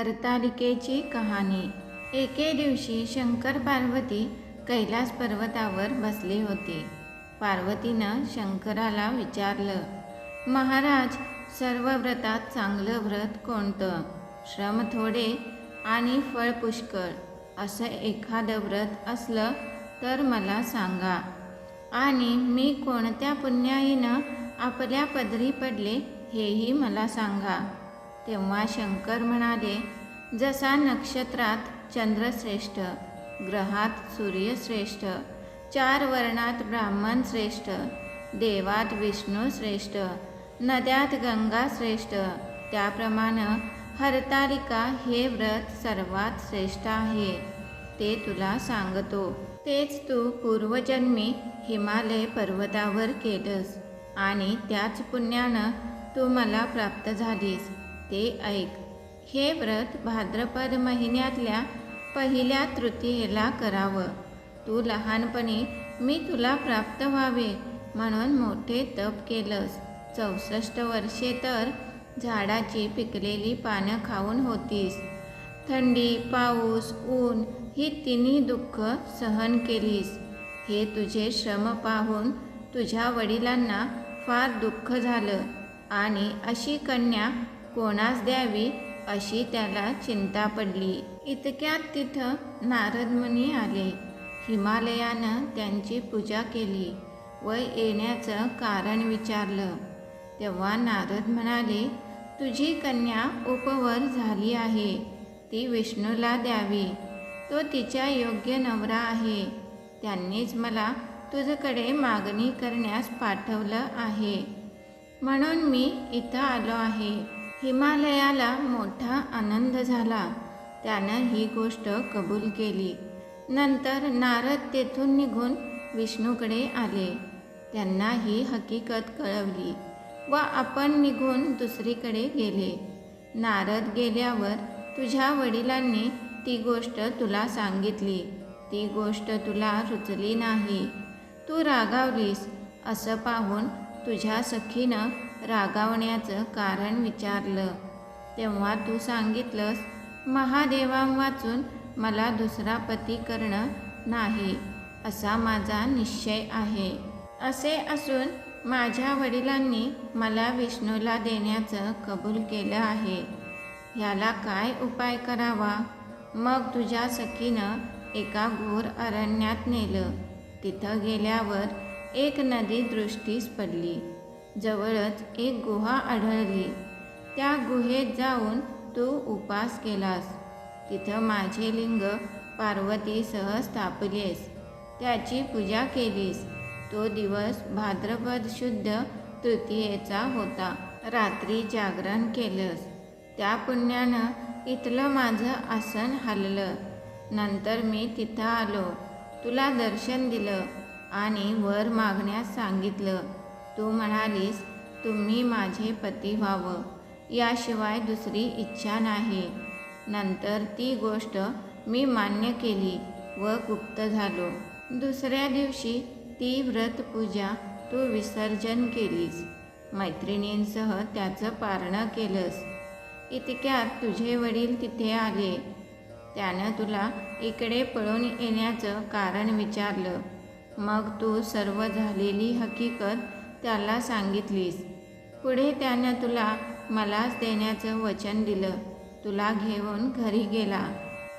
हरतालिकेची कहाणी. एके दिवशी शंकर पार्वती कैलास पर्वतावर बसले होते. पार्वतीनं शंकराला विचारलं महाराज सर्व व्रतात चांगलं व्रत कोणतं? श्रम थोडे आणि फळ पुष्कळ. असं एखादं व्रत असलं तर मला सांगा. आणि मी कोणत्या पुण्याईनं आपल्या पदरी पडले हेही मला सांगा. तेव्हा शंकर म्हणाले जसा नक्षत्रात चंद्रश्रेष्ठ ग्रहात सूर्यश्रेष्ठ चार वर्णात ब्राह्मण श्रेष्ठ देवात विष्णू श्रेष्ठ नद्यात गंगा श्रेष्ठ त्याप्रमाणे हरतालिका हे व्रत सर्वात श्रेष्ठ आहे. ते तुला सांगतो. तेच तू पूर्वजन्मी हिमालय पर्वतावर केलंस आणि त्याच पुण्यानं तू मला प्राप्त झालीस. ते ऐक. हे व्रत भाद्रपद महिन्यातल्या पहिल्या तृतीयेला करावं. तू लहानपणी मी तुला प्राप्त व्हावे म्हणून मोठे तप केलंस. चौसष्ट वर्षे तर झाडाची पिकलेली पानं खाऊन होतीस. थंडी पाऊस ऊन ही तिन्ही दुःख सहन केलीस. हे तुझे श्रम पाहून तुझ्या वडिलांना फार दुःख झालं आणि अशी कन्या कोणास द्यावी अशी त्याला चिंता पडली. इतक्यात तिथं नारदमुनी आले. हिमालयानं त्यांची पूजा केली व येण्याचं कारण विचारलं. तेव्हा नारद म्हणाले तुझी कन्या उपवर झाली आहे. ती विष्णूला द्यावी. तो तिच्या योग्य नवरा आहे. त्यांनीच मला तुझ्याकडे मागणी करण्यास पाठवलं आहे. म्हणून मी इथं आलो आहे. हिमालयाला मोठा आनंद झाला. त्यानं ही गोष्ट कबूल केली. नंतर नारद तेथून निघून विष्णूकडे आले. त्यांना ही हकीकत कळवली व आपण निघून दुसरीकडे गेले. नारद गेल्यावर तुझ्या वडिलांनी ती गोष्ट तुला सांगितली. ती गोष्ट तुला रुचली नाही. तू रागावलीस असं पाहून तुझ्या सखीनं रागावण्याचं कारण विचारलं. तेव्हा तू सांगितलंस महादेवां वाचून मला दुसरा पती करणं नाही असा माझा निश्चय आहे. असे असून माझ्या वडिलांनी मला विष्णूला देण्याचं कबूल केलं आहे. ह्याला काय उपाय करावा? मग तुझ्या सखीनं एका घोर अरण्यात नेलं. तिथं गेल्यावर एक नदी दृष्टीस पडली. जवळच एक गुहा आढळली. त्या गुहेत जाऊन तू उपास केलास. तिथं माझे लिंग पार्वतीसह स्थापलेस. त्याची पूजा केलीस. तो दिवस भाद्रपद शुद्ध तृतीयेचा होता. रात्री जागरण केलंस. त्या पुण्यानं इथलं माझं आसन हललं. नंतर मी तिथं आलो. तुला दर्शन दिलं आणि वर मागण्यास सांगितलं. तू म्हणालीस तुम्ही माझे पती व्हावं. याशिवाय दुसरी इच्छा नाही. नंतर ती गोष्ट मी मान्य केली व गुप्त झालो. दुसऱ्या दिवशी ती व्रतपूजा तू विसर्जन केलीस. मैत्रिणींसह त्याचं पारणं केलंस. इतक्यात तुझे वडील तिथे आले. त्यानं तुला इकडे पळून येण्याचं कारण विचारलं. मग तू सर्व झालेली हकीकत त्याला सांगितलीस. पुढे त्यानं तुला मलाच देण्याचं वचन दिलं. तुला घेऊन घरी गेला.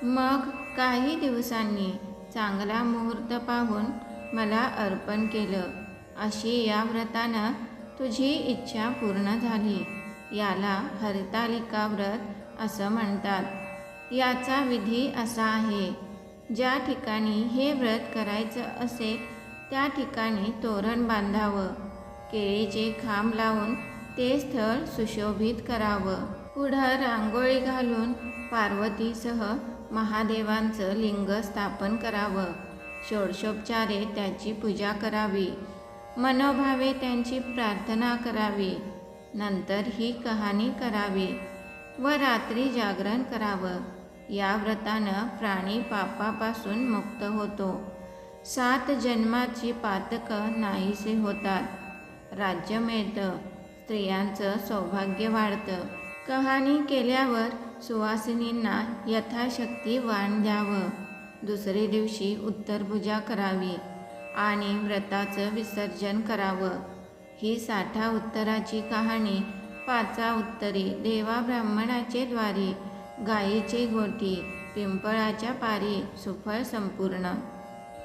मग काही दिवसांनी चांगला मुहूर्त पाहून मला अर्पण केलं. अशी या व्रतानं तुझी इच्छा पूर्ण झाली. याला हरतालिका व्रत असं म्हणतात. याचा विधी असा आहे. ज्या ठिकाणी हे व्रत करायचं असेल त्या ठिकाणी तोरण बांधावं. केळीचे खांब लावून ते स्थळ सुशोभित करावं. पुढं रांगोळी घालून पार्वतीसह महादेवांचं लिंग स्थापन करावं. षोडशोपचारे त्याची पूजा करावी. मनोभावे त्यांची प्रार्थना करावी. नंतर ही कहाणी करावी व रात्री जागरण करावं. या व्रतानं प्राणी पापापासून मुक्त होतो. सात जन्माची पातकं नाहीसे होतात. राज्य मिळतं. स्त्रियांचं सौभाग्य वाढतं. कहाणी केल्यावर सुवासिनींना यथाशक्ती वाण द्यावं. दुसरे दिवशी उत्तर पूजा करावी आणि व्रताचं विसर्जन करावं. ही साठा उत्तराची कहाणी पाचा उत्तरी देवा ब्राह्मणाचे द्वारी गायीचे गोठी पिंपळाच्या पारी सुफळ संपूर्ण.